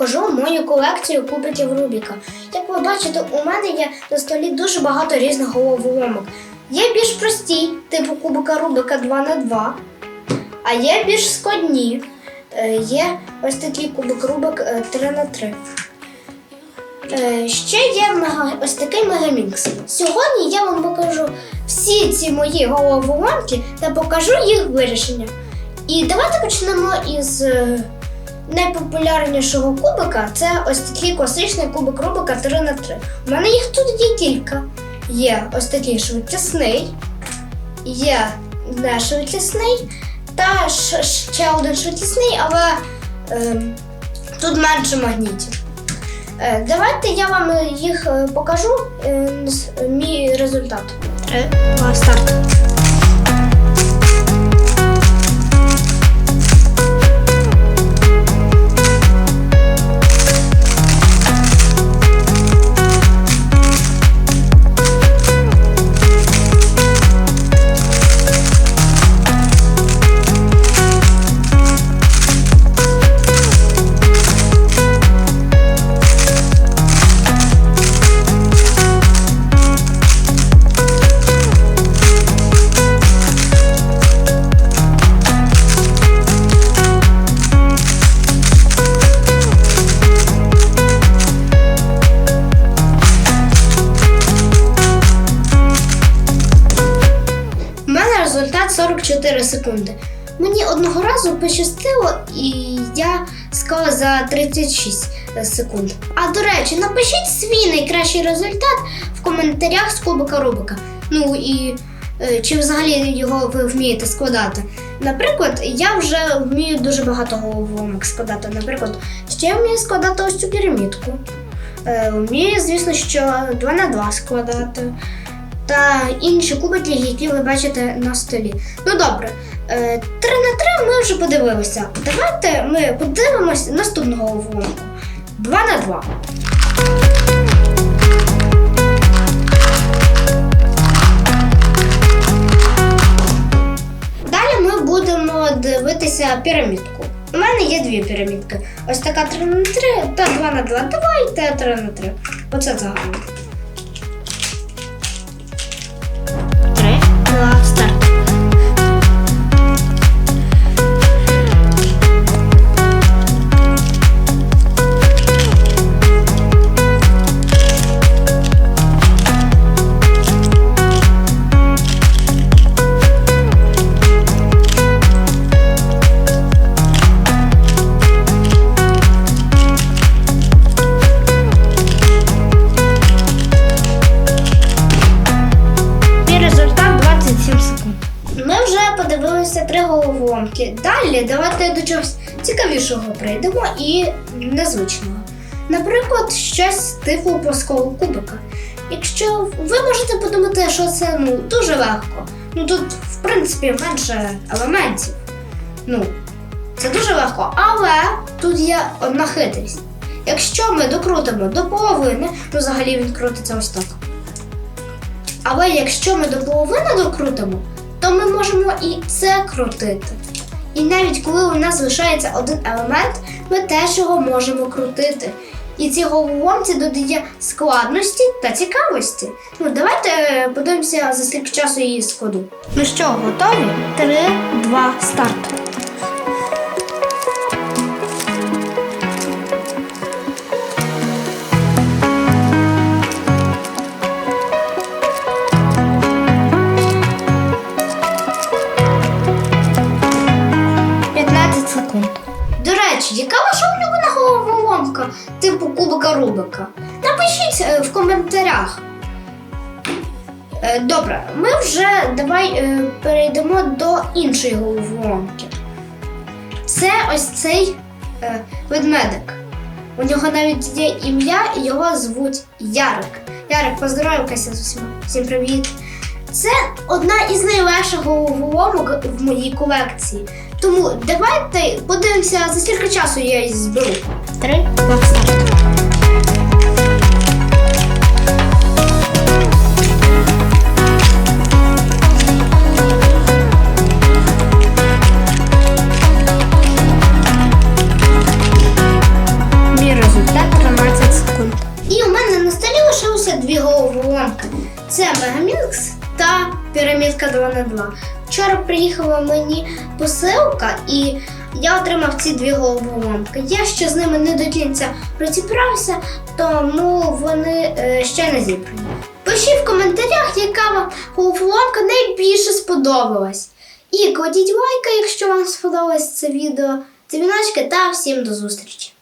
покажу мою колекцію кубиків Рубіка. Як ви бачите, у мене є на столі дуже багато різних головоломок. Є більш прості, типу кубика Рубика 2 на 2 а є більш складні. Е, Є ось такий кубик Рубик е, 3 на 3 Е, Ще є ось такий мегамікс. Сьогодні я вам покажу всі ці мої головоломки та покажу їх вирішення. І давайте почнемо із е, найпопулярнішого кубика. Це ось такий класичний кубик Рубика 3 на 3 У мене їх тут є кілька. Є ось такий швидкісний, є не швидкісний, та ще один швидкісний, але ем, тут менше магнітів. Е, Давайте я вам їх е, покажу, е, мій результат. Два, старт. Результат 44 секунди. Мені одного разу пощастило, і я склала за 36 секунд. А до речі, напишіть свій найкращий результат в коментарях з кубика Рубика. Ну і е, чи взагалі його ви вмієте складати. Наприклад, я вже вмію дуже багато головоломок складати. Наприклад, ще я вмію складати ось цю пірамідку. Е, вмію, звісно, що 2 на 2 складати та інші кубики, які ви бачите на столі. Ну добре, 3 на 3 ми вже подивилися. Давайте ми подивимось наступну головоломку. 2 на 2. Далі ми будемо дивитися пірамідку. У мене є дві пірамідки. Ось така 3 на 3 та 2 на 2. Давайте 3 на 3. Оце загально. Три, головоломки. Далі давайте до чогось цікавішого прийдемо і незвичного. Наприклад, щось типу плоского кубика. Якщо ви можете подумати, що це ну, дуже легко. Ну тут, в принципі, менше елементів. Ну, це дуже легко, але тут є одна хитрість. Якщо ми докрутимо до половини, ну взагалі він крутиться ось так. Але якщо ми до половини докрутимо, то ми можемо і це крутити. І навіть коли у нас залишається один елемент, ми теж його можемо крутити. І ці головоломці додає складності та цікавості. Ну, давайте е, подивимося, за скільки часу її складу. Ну що, готові? Три, два, старт. Типу кубика Рубика? Напишіть е, в коментарях. Е, Добре, ми вже давай е, перейдемо до іншої головоломки. Це ось цей ведмедик. У нього навіть є ім'я, його звуть Ярик. Ярик, поздоровкайся з усіма. Всім привіт. Це одна із найлегших головоломок в моїй колекції. Тому давайте подивимося, за скільки часу я її зберу. Три, 2 на 2 Вчора приїхала мені посилка, і я отримав ці дві головоломки. Я ще з ними не до кінця розібрався, тому вони е, ще не зібрані. Пишіть в коментарях, яка вам головоломка найбільше сподобалась. І кладіть лайка, якщо вам сподобалось це відео, дзвіночки та всім до зустрічі!